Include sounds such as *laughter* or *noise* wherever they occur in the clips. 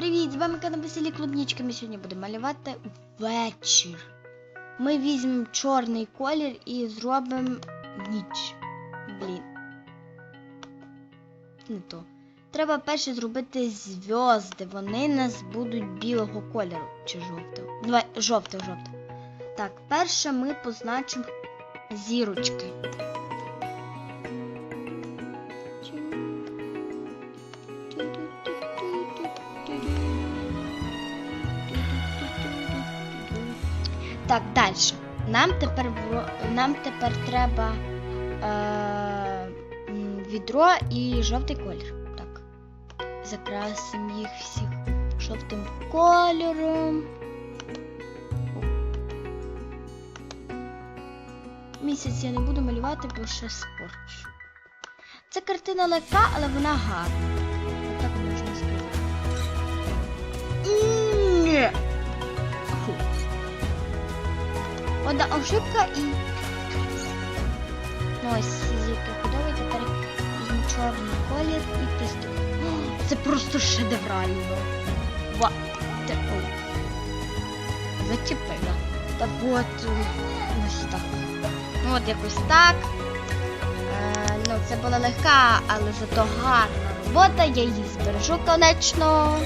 Привіт! З вами канал Веселі Клубнічка. Ми сьогодні будемо малювати вечір. Ми візьмемо чорний колір і зробимо ніч. Блін. Не то. Треба перше зробити зв'язки. Вони нас будуть білого кольору чи жовтого. Давай, жовтого, жовтого. Так, перше ми позначимо зірочки. Так, далі. Нам тепер нам тепер треба е, відро і жовтий колір. Так. Закрасимо їх всіх жовтим кольором. Місяць я не буду малювати, бо ще спорчу. Це картина легка, але вона гарна. Одна ошибка і. Ну ось зірки худовий, тепер чорний колір і приступ. *gasps* Це просто шедеврально. Ва. Те... Зачепила. Так от е, ось так. Ну от якось так. Е, ну, це була легка, але зато гарна робота. Я її збережу конечно.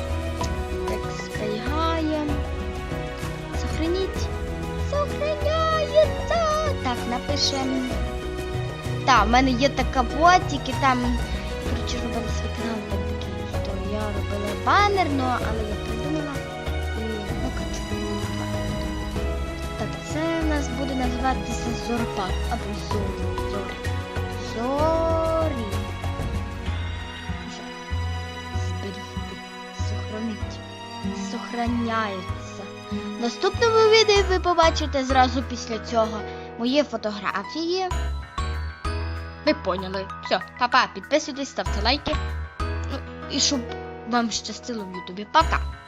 Напишемо. Так, в мене є така бот, тільки там, коротше, робила свій канал там такий, то я робила банер, ну, але я придумала. І, ну, коротше, Так, це у нас буде називатися Зорпад або Зорі. Зорі. Зорі. Зберігти. Сохранить. Сохраняється. Наступному відео ви побачите зразу після цього мої фотографії. Ви поняли. Все, па-па, підписуйтесь, ставте лайки. Ну, і щоб вам щастило в Ютубі. Пока!